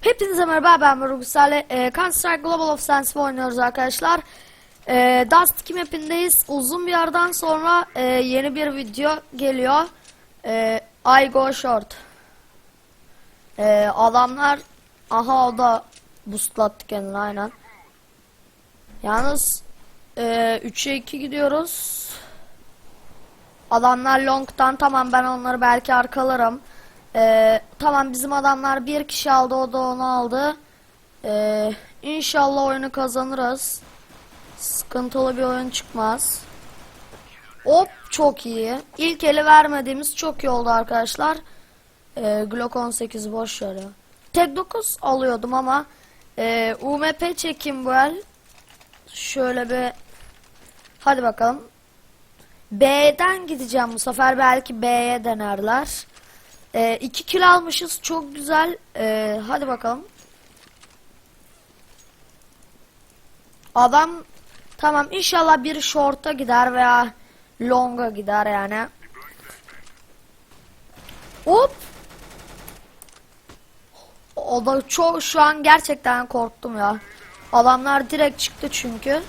Hepinize merhaba ben Buruk Salih. Ee, Counter Global Offensive oynuyoruz arkadaşlar. Ee, Dust 2 mapindeyiz. Uzun bir aradan sonra e, yeni bir video geliyor. Ee, I Go Short. Ee, adamlar aha o da boostlattı kendini aynen. Yalnız e, 3'e 2 gidiyoruz. Adamlar long'tan tamam ben onları belki arkalarım. Ee, tamam bizim adamlar bir kişi aldı o da onu aldı. Ee, inşallah oyunu kazanırız. Sıkıntılı bir oyun çıkmaz. Hop çok iyi. İlk eli vermediğimiz çok iyi oldu arkadaşlar. Ee, Glock 18 boş ver ya. Tek 9 alıyordum ama e, UMP çekim bu el. Şöyle bir hadi bakalım. B'den gideceğim bu sefer belki B'ye denerler. Ee, iki kill almışız çok güzel. Ee, hadi bakalım. Adam tamam inşallah bir short'a gider veya long'a gider yani. Hop. O da çok şu an gerçekten korktum ya. Adamlar direkt çıktı çünkü.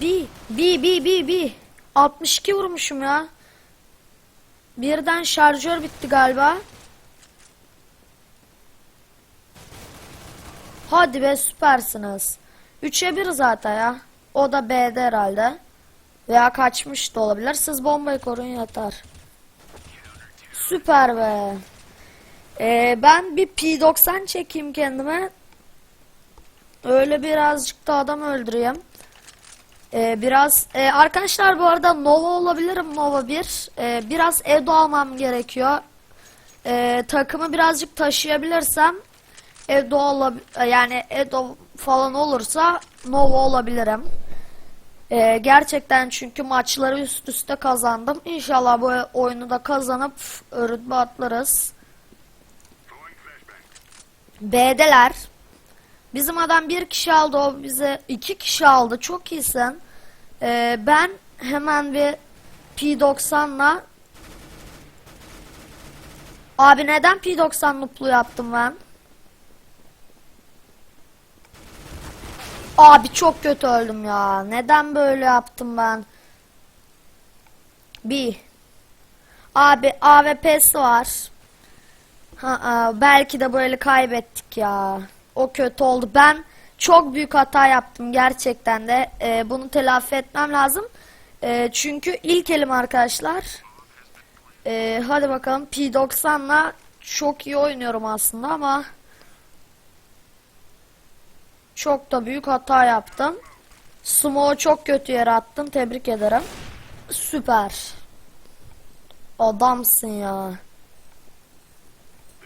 B, B, B, B, B. 62 vurmuşum ya. Birden şarjör bitti galiba. Hadi be süpersiniz. 3'e 1 zaten ya. O da B'de herhalde. Veya kaçmış da olabilir. Siz bombayı koruyun yeter. Süper be. Ee, ben bir P90 çekeyim kendime. Öyle birazcık da adam öldüreyim. Ee, biraz e, arkadaşlar bu arada Nova olabilirim Nova 1. Ee, biraz Edo almam gerekiyor. Ee, takımı birazcık taşıyabilirsem Edo olab- yani Edo falan olursa Nova olabilirim. Ee, gerçekten çünkü maçları üst üste kazandım. İnşallah bu oyunu da kazanıp rütbe atlarız. B'deler. Bizim adam bir kişi aldı o bize iki kişi aldı. Çok iyisin. Ee, ben hemen bir P90'la Abi neden P90 loop'lu yaptım ben? Abi çok kötü öldüm ya. Neden böyle yaptım ben? B. Abi AWP'si var. Ha, aa, belki de böyle kaybettik ya. O kötü oldu. Ben çok büyük hata yaptım gerçekten de. Ee, bunu telafi etmem lazım. Ee, çünkü ilk elim arkadaşlar. Ee, hadi bakalım P90'la çok iyi oynuyorum aslında ama çok da büyük hata yaptım. Smoke'u çok kötü yere attım. Tebrik ederim. Süper. Adamsın ya.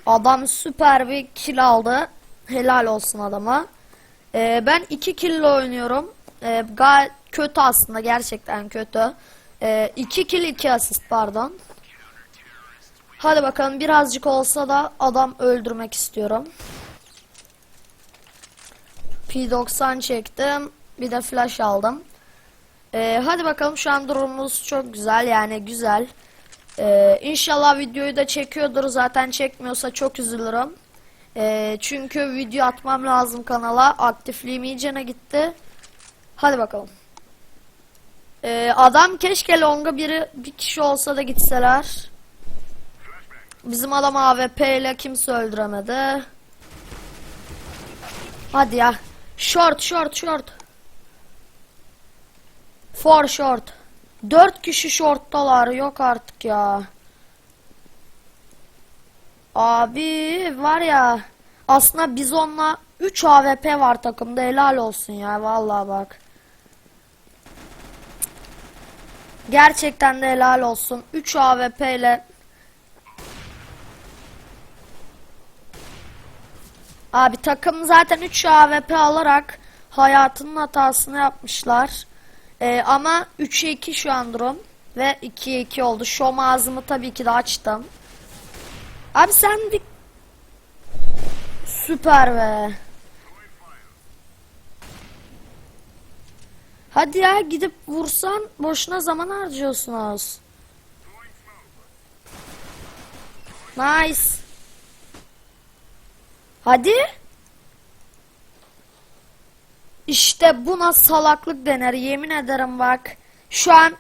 Adam süper bir kill aldı. Helal olsun adama. Ee, ben 2 kill oynuyorum. Ee, gayet kötü aslında gerçekten kötü. 2 kill 2 asist pardon. Hadi bakalım birazcık olsa da adam öldürmek istiyorum. P90 çektim. Bir de flash aldım. Ee, hadi bakalım şu an durumumuz çok güzel yani güzel. Ee, inşallah videoyu da çekiyordur. Zaten çekmiyorsa çok üzülürüm. Ee, çünkü video atmam lazım kanala. Aktifliğim iyicene gitti. Hadi bakalım. Ee, adam keşke longa biri bir kişi olsa da gitseler. Bizim adam AWP ile kimse öldüremedi. Hadi ya. Short short short. For short. Dört kişi shorttalar yok artık ya. Abi var ya. Aslında biz onunla 3 AWP var takımda helal olsun ya vallahi bak. Gerçekten de helal olsun. 3 AWP ile Abi takım zaten 3 AWP alarak hayatının hatasını yapmışlar. Ee, ama 3'e 2 şu an durum. Ve 2'ye 2 oldu. Şom ağzımı tabii ki de açtım. Abi sen bir... Süper be. Hadi ya gidip vursan boşuna zaman harcıyorsunuz. Nice. Hadi. İşte buna salaklık denir. Yemin ederim bak. Şu an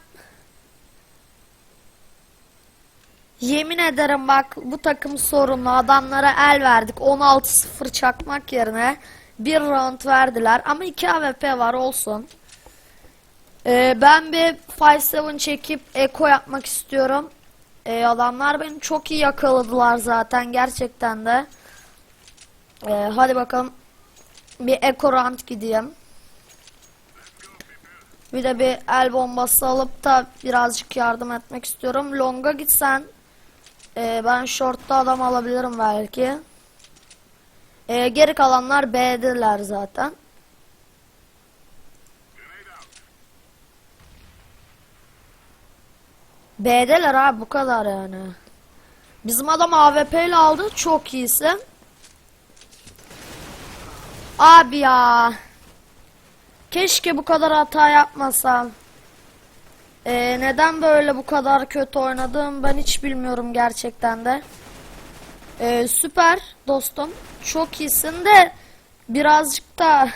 Yemin ederim bak bu takım sorunlu adamlara el verdik 16-0 çakmak yerine bir round verdiler ama 2 AWP var olsun. Ee, ben bir 5-7 çekip eko yapmak istiyorum. Ee, adamlar beni çok iyi yakaladılar zaten gerçekten de. Ee, hadi bakalım bir eko round gideyim. Bir de bir el bombası alıp da birazcık yardım etmek istiyorum. Long'a gitsen ee, ben short'ta adam alabilirim belki. Ee, geri kalanlar B'deler zaten. B'deler abi bu kadar yani. Bizim adam AWP ile aldı. Çok iyisin. Abi ya. Keşke bu kadar hata yapmasam. Ee, neden böyle bu kadar kötü oynadım ben hiç bilmiyorum gerçekten de. Ee, süper dostum. Çok iyisin de birazcık da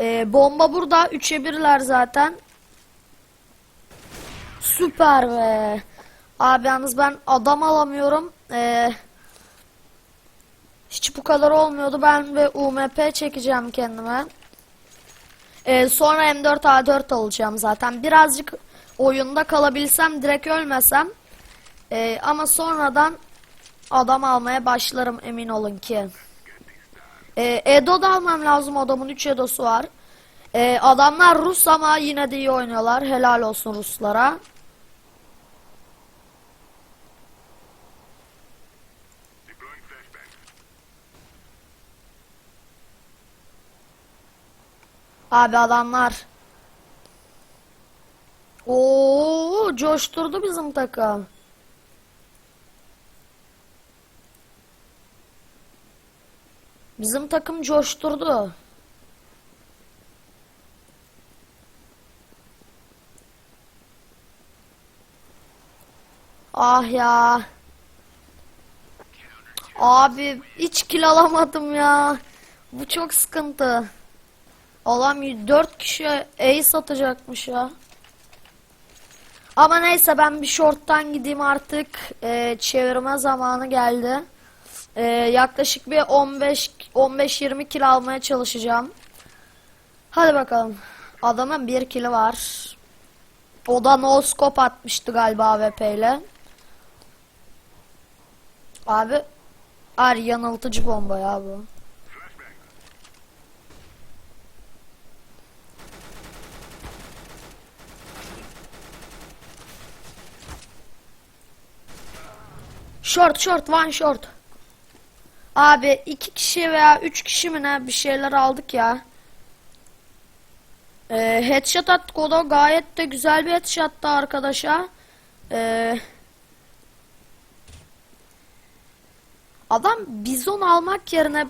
Ee, bomba burada 3'e 1'ler zaten. Süper be. Abi yalnız ben adam alamıyorum. Ee, hiç bu kadar olmuyordu. Ben ve UMP çekeceğim kendime. Ee, sonra M4 A4 alacağım zaten. Birazcık oyunda kalabilsem direkt ölmesem. Ee, ama sonradan adam almaya başlarım emin olun ki. Ee, Edo da almam lazım adamın 3 Edo'su var. Ee, adamlar Rus ama yine de iyi oynuyorlar. Helal olsun Ruslara. Abi adamlar. Oo, coşturdu bizim takım. Bizim takım coşturdu. Ah ya. Abi hiç kill alamadım ya. Bu çok sıkıntı. Adam 4 kişi ace atacakmış ya. Ama neyse ben bir short'tan gideyim artık. Ee, çevirme zamanı geldi. Ee, yaklaşık bir 15 15-20 kill almaya çalışacağım. Hadi bakalım. Adamın bir kill'i var. O da no scope atmıştı galiba AWP ile. Abi Ar yanıltıcı bomba ya bu. Short short one short. Abi iki kişi veya üç kişi mi ne bir şeyler aldık ya. Ee, headshot attık o da gayet de güzel bir headshot'tı arkadaşa. Ee, adam bizon almak yerine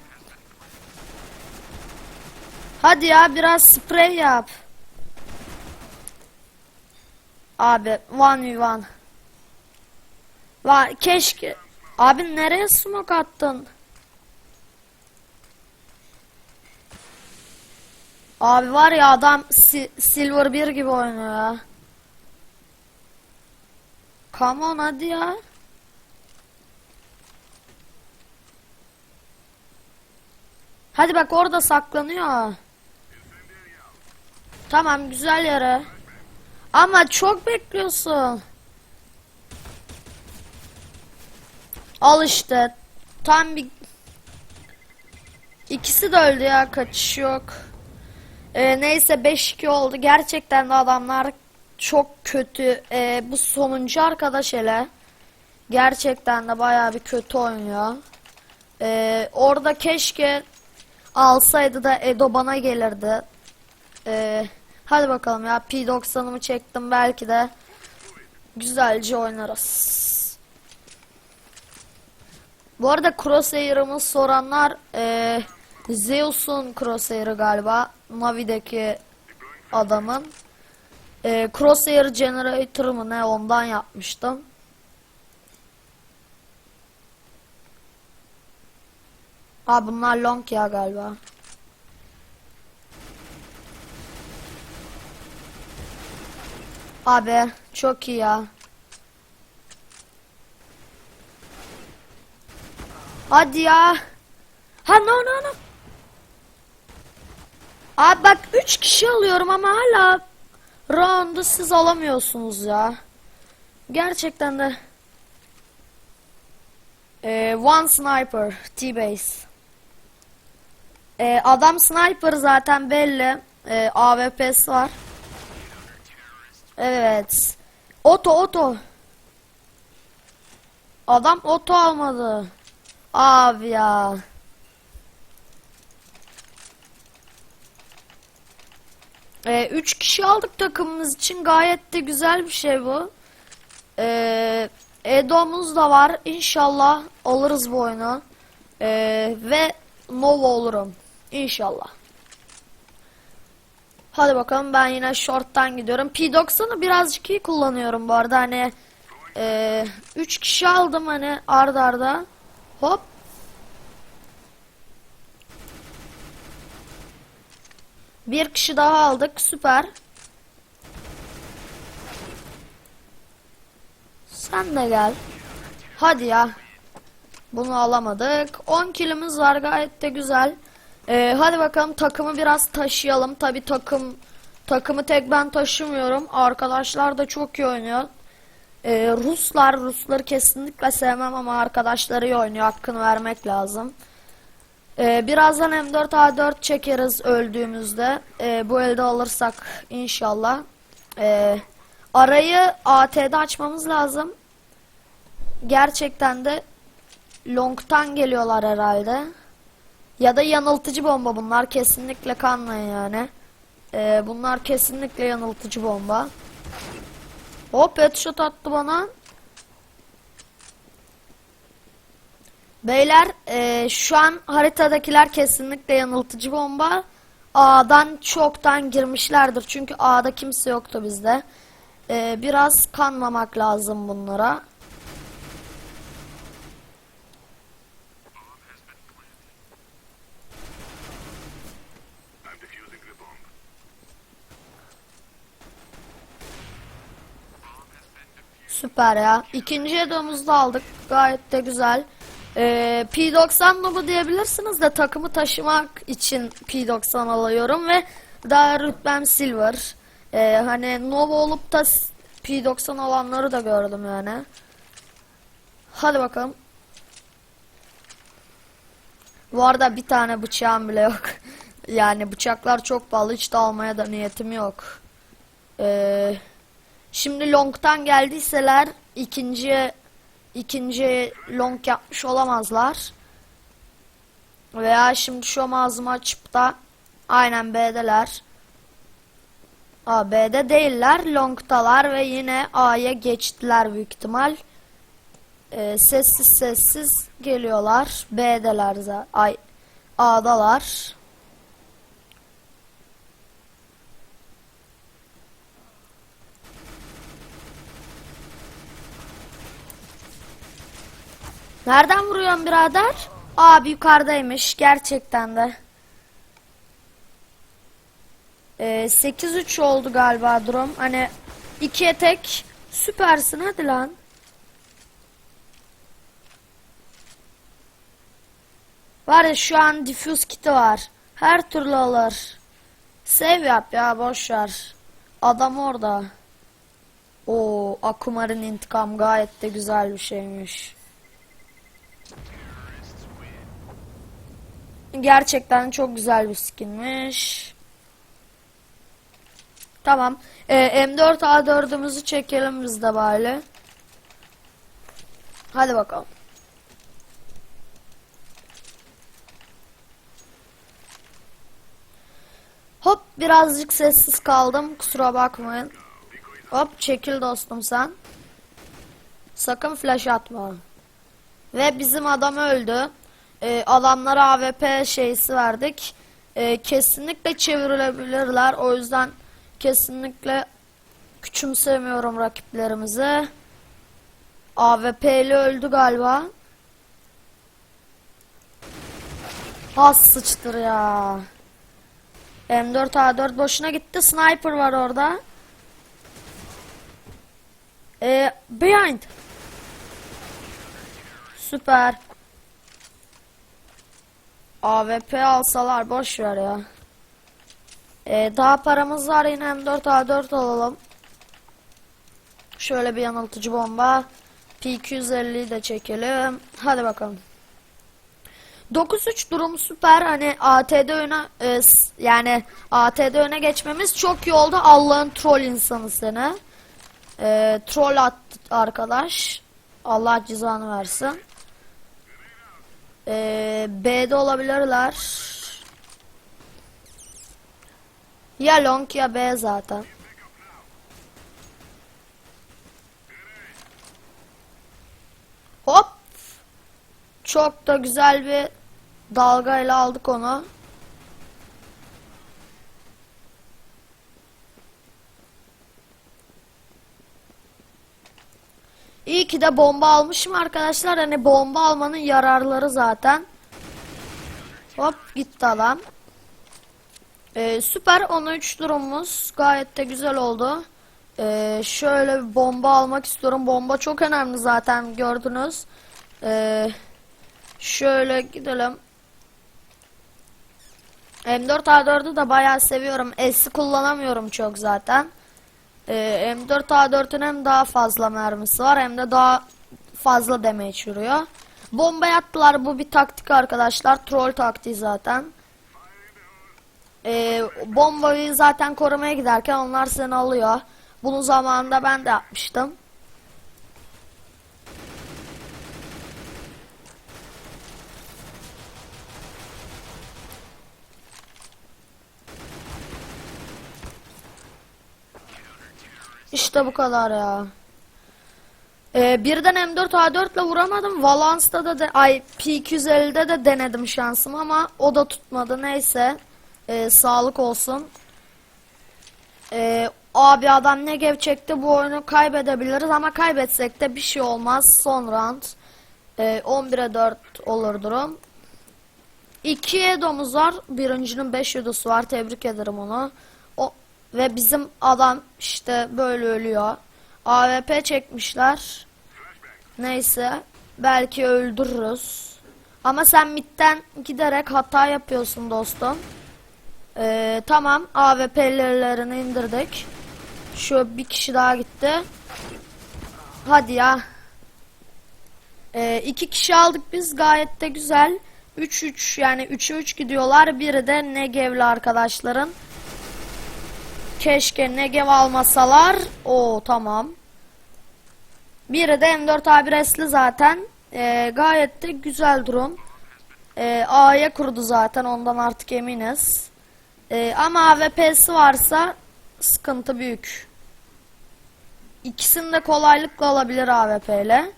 Hadi ya biraz sprey yap. Abi one v one. Va keşke. Abi nereye smoke attın? Abi var ya adam si Silver 1 gibi oynuyor ya. Come on hadi ya. Hadi bak orada saklanıyor. Tamam güzel yere. Ama çok bekliyorsun. Al işte. Tam bir... İkisi de öldü ya kaçış yok. Ee, neyse 5-2 oldu. Gerçekten de adamlar çok kötü. Ee, bu sonuncu arkadaş hele. Gerçekten de baya bir kötü oynuyor. Ee, orada keşke alsaydı da Edo bana gelirdi. Ee, hadi bakalım ya P90'ımı çektim belki de güzelce oynarız. Bu arada Crosshair'ımı soranlar e, Zeus'un Crosshair'ı galiba. Navi'deki adamın. E, Crosshair Generator ne ondan yapmıştım. Ha bunlar long ya galiba. Abi çok iyi ya. Hadi ya. Ha no no no. Abi bak 3 kişi alıyorum ama hala round'u siz alamıyorsunuz ya. Gerçekten de. Ee, one sniper T-base. Ee, adam sniper zaten belli. Ee, AWP'si var. Evet. Oto oto. Adam oto almadı. Abi ya. Ee, üç kişi aldık takımımız için gayet de güzel bir şey bu. Ee, Edo'muz da var. İnşallah alırız bu oyunu. Ee, ve Nova olurum. İnşallah. Hadi bakalım ben yine short'tan gidiyorum. P90'ı birazcık iyi kullanıyorum bu arada. Hani 3 kişi aldım hani ard arda. Hop. Bir kişi daha aldık. Süper. Sen de gel. Hadi ya. Bunu alamadık. 10 kilimiz var gayet de güzel. Ee, hadi bakalım takımı biraz taşıyalım. Tabi takım takımı tek ben taşımıyorum. Arkadaşlar da çok iyi oynuyor. Ee, Ruslar, Rusları kesinlikle sevmem ama arkadaşları iyi oynuyor. Hakkını vermek lazım. Ee, birazdan M4A4 çekeriz öldüğümüzde. Ee, bu elde alırsak inşallah. Ee, arayı AT'de açmamız lazım. Gerçekten de long'tan geliyorlar herhalde. Ya da yanıltıcı bomba bunlar. Kesinlikle kanmayın yani. Ee, bunlar kesinlikle yanıltıcı bomba. Hop headshot attı bana. Beyler e, şu an haritadakiler kesinlikle yanıltıcı bomba. A'dan çoktan girmişlerdir. Çünkü A'da kimse yoktu bizde. E, biraz kanmamak lazım bunlara. Süper ya. İkinci edomuzu da aldık. Gayet de güzel. Ee, P90 nobu diyebilirsiniz de takımı taşımak için P90 alıyorum ve daha rütbem silver. Ee, hani Nova olup da s- P90 alanları da gördüm yani. Hadi bakalım. Bu arada bir tane bıçağım bile yok. yani bıçaklar çok pahalı hiç de almaya da niyetim yok. Ee, Şimdi long'tan geldiyseler ikinci ikinci long yapmış olamazlar. Veya şimdi şu ağzımı açıp da aynen B'deler. A B'de değiller, long'talar ve yine A'ya geçtiler büyük ihtimal. Ee, sessiz sessiz geliyorlar. B'deler ay A'dalar. Nereden vuruyorsun birader? Abi yukarıdaymış gerçekten de. Ee, 8-3 oldu galiba durum. Hani ikiye tek süpersin hadi lan. Var ya şu an diffuse kiti var. Her türlü alır. Save yap ya boş. Adam orada. O Akumar'ın intikam gayet de güzel bir şeymiş. Gerçekten çok güzel bir skinmiş. Tamam. Ee, M4A4'ümüzü çekelim biz de bari. Hadi bakalım. Hop birazcık sessiz kaldım. Kusura bakmayın. Hop çekil dostum sen. Sakın flash atma. Ve bizim adam öldü. Ee, adamlara AWP şeysi verdik. Ee, kesinlikle çevrilebilirler. O yüzden kesinlikle küçümsemiyorum rakiplerimizi. AWP'li öldü galiba. Az sıçtır ya. M4A4 boşuna gitti. Sniper var orada. Ee, behind. Süper. AWP alsalar boş ver ya. Ee, daha paramız var yine M4A4 alalım. Şöyle bir yanıltıcı bomba. P250'yi de çekelim. Hadi bakalım. 9-3 durum süper. Hani ATD öne e, yani ATD öne geçmemiz çok iyi oldu. Allah'ın troll insanı seni. E, troll attı arkadaş. Allah cezanı versin. E, B'de olabilirler. Ya long ya B zaten. Hop. Çok da güzel bir dalgayla aldık onu. İyi ki de bomba almışım arkadaşlar. Hani bomba almanın yararları zaten. Hop gitti adam. Ee, süper 13 durumumuz gayet de güzel oldu. Ee, şöyle bir bomba almak istiyorum. Bomba çok önemli zaten gördünüz. Ee, şöyle gidelim. M4A4'ü de bayağı seviyorum. S'i kullanamıyorum çok zaten. Ee, M4A4'ün hem daha fazla mermisi var hem de daha fazla damage vuruyor. Bomba attılar bu bir taktik arkadaşlar. Troll taktiği zaten. Ee, bombayı zaten korumaya giderken onlar seni alıyor. Bunu zamanında ben de yapmıştım. İşte bu kadar ya. Ee, birden M4A4 ile vuramadım. Valance'da da de, ay P250'de de denedim şansım ama o da tutmadı. Neyse. Ee, sağlık olsun. Ee, abi adam ne gev çekti bu oyunu kaybedebiliriz ama kaybetsek de bir şey olmaz. Son round. Ee, 11'e 4 olur durum. 2 Edo'muz var. Birincinin 5 Edo'su var. Tebrik ederim onu. Ve bizim adam işte böyle ölüyor. AWP çekmişler. Neyse. Belki öldürürüz. Ama sen midden giderek hata yapıyorsun dostum. Ee, tamam. AWP'lerini indirdik. Şu bir kişi daha gitti. Hadi ya. Ee, iki kişi aldık biz gayet de güzel. 3-3 yani 3'e 3 gidiyorlar. Biri de Negev'li arkadaşların. Keşke Negev almasalar. Oo tamam. Biri de M4 A1S'li zaten. Ee, gayet de güzel durum. Ee, A'ya kurdu zaten ondan artık eminiz. Ee, ama AWP'si varsa sıkıntı büyük. İkisini de kolaylıkla alabilir AWP ile.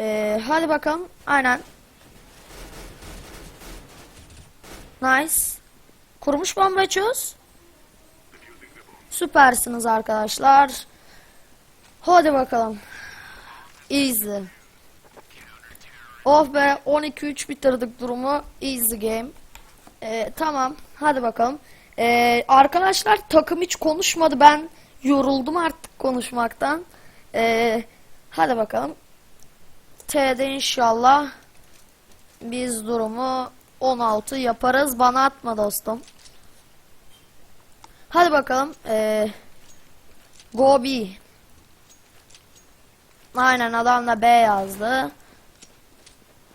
Ee, hadi bakalım. Aynen. Nice. Kurmuş bomba çöz. Süpersiniz arkadaşlar. Hadi bakalım. Easy. Oh be 12-3 bitirdik durumu. Easy game. Ee, tamam. Hadi bakalım. Ee, arkadaşlar takım hiç konuşmadı. Ben yoruldum artık konuşmaktan. Ee, hadi bakalım. T'de inşallah biz durumu 16 yaparız. Bana atma dostum. Hadi bakalım. Ee, go B. Aynen adam da B yazdı.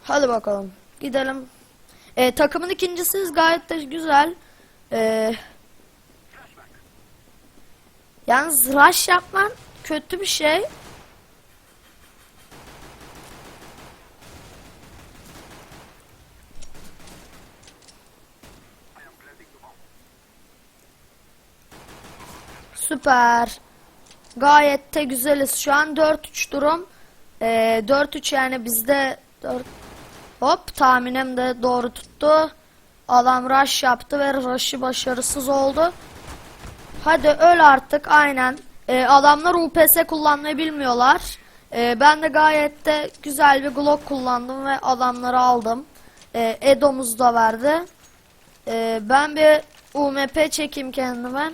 Hadi bakalım. Gidelim. Ee, takımın ikincisiyiz gayet de güzel. Ee, yalnız rush yapman kötü bir şey. Süper. Gayet de güzeliz. Şu an 4-3 durum. Ee, 4-3 yani bizde 4 Hop tahminim de doğru tuttu. Adam rush yaptı ve rush'ı başarısız oldu. Hadi öl artık aynen. Ee, adamlar UPS kullanmayı bilmiyorlar. Ee, ben de gayet de güzel bir Glock kullandım ve adamları aldım. E, Edo'muz da verdi. E, ben bir UMP çekeyim kendime.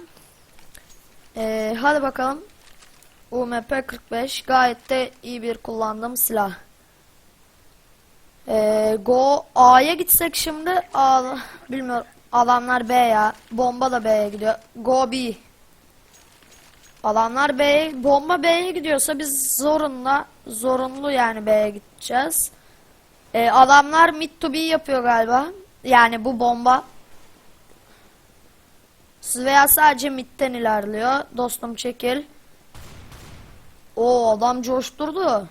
E, hadi bakalım. UMP 45 gayet de iyi bir kullandığım silah. E, Go A'ya gitsek şimdi A, bilmiyorum adamlar B ya bomba da B'ye gidiyor. Go B. Adamlar B'ye bomba B'ye gidiyorsa biz zorunla zorunlu yani B'ye gideceğiz. E, adamlar mid to B yapıyor galiba. Yani bu bomba. Veya sadece midden ilerliyor. Dostum çekil. O adam coşturdu.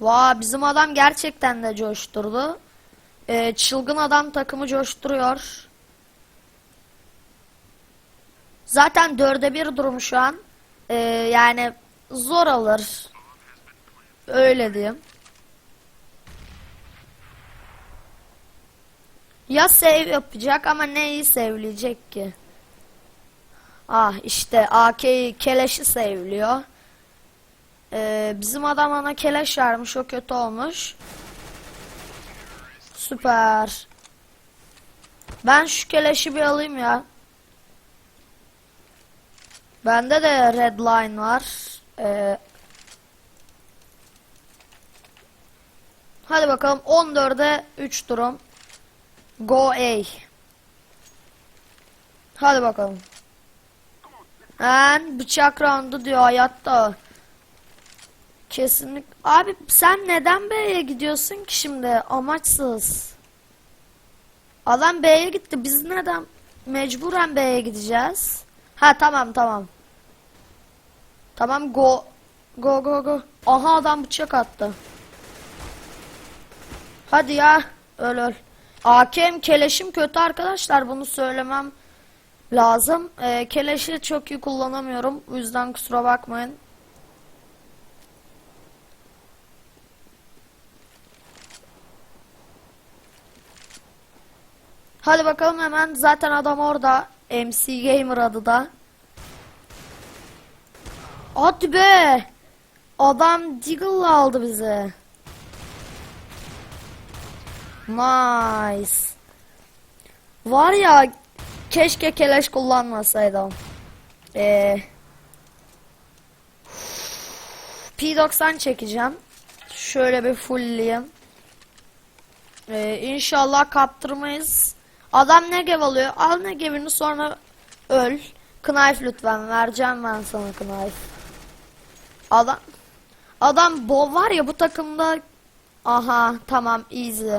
Vay bizim adam gerçekten de coşturdu. E, çılgın adam takımı coşturuyor. Zaten dörde bir durum şu an. Ee, yani zor alır. Öyle diyeyim. Ya save yapacak ama neyi save'leyecek ki? Ah işte AK'yi keleşi save'liyor. Ee, bizim adam ona keleş vermiş o kötü olmuş. Süper. Ben şu keleşi bir alayım ya. Bende de red line var. Ee, hadi bakalım 14'e 3 durum. Go A. Hadi bakalım. En bıçak roundu diyor hayatta. Kesinlik. Abi sen neden B'ye gidiyorsun ki şimdi? Amaçsız. Adam B'ye gitti. Biz neden mecburen B'ye gideceğiz? Ha tamam tamam. Tamam go. Go go go. Aha adam bıçak attı. Hadi ya. Öl öl. AKM keleşim kötü arkadaşlar. Bunu söylemem lazım. Ee, keleşi çok iyi kullanamıyorum. O yüzden kusura bakmayın. Hadi bakalım hemen. Zaten adam orada. MC Gamer adı da. Hadi be. Adam Deagle'la aldı bizi. Nice. Var ya keşke keleş kullanmasaydım. Ee, P90 çekeceğim. Şöyle bir fullleyeyim. Ee, inşallah kaptırmayız. Adam negev alıyor. Al negevini sonra öl. Knife lütfen. Vereceğim ben sana knife. Adam Adam bo var ya bu takımda Aha tamam easy.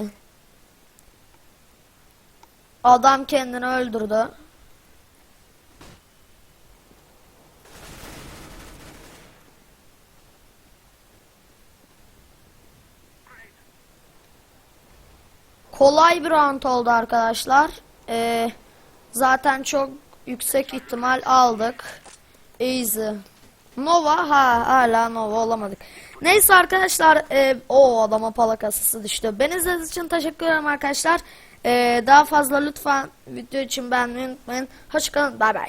Adam kendini öldürdü. Kolay bir round oldu arkadaşlar. Ee, zaten çok yüksek ihtimal aldık. Easy. Nova ha hala Nova olamadık. Neyse arkadaşlar e, o adama pala kasası düştü. Beni izlediğiniz için teşekkür ederim arkadaşlar. E, daha fazla lütfen video için beğenmeyi unutmayın. Hoşçakalın bay bay.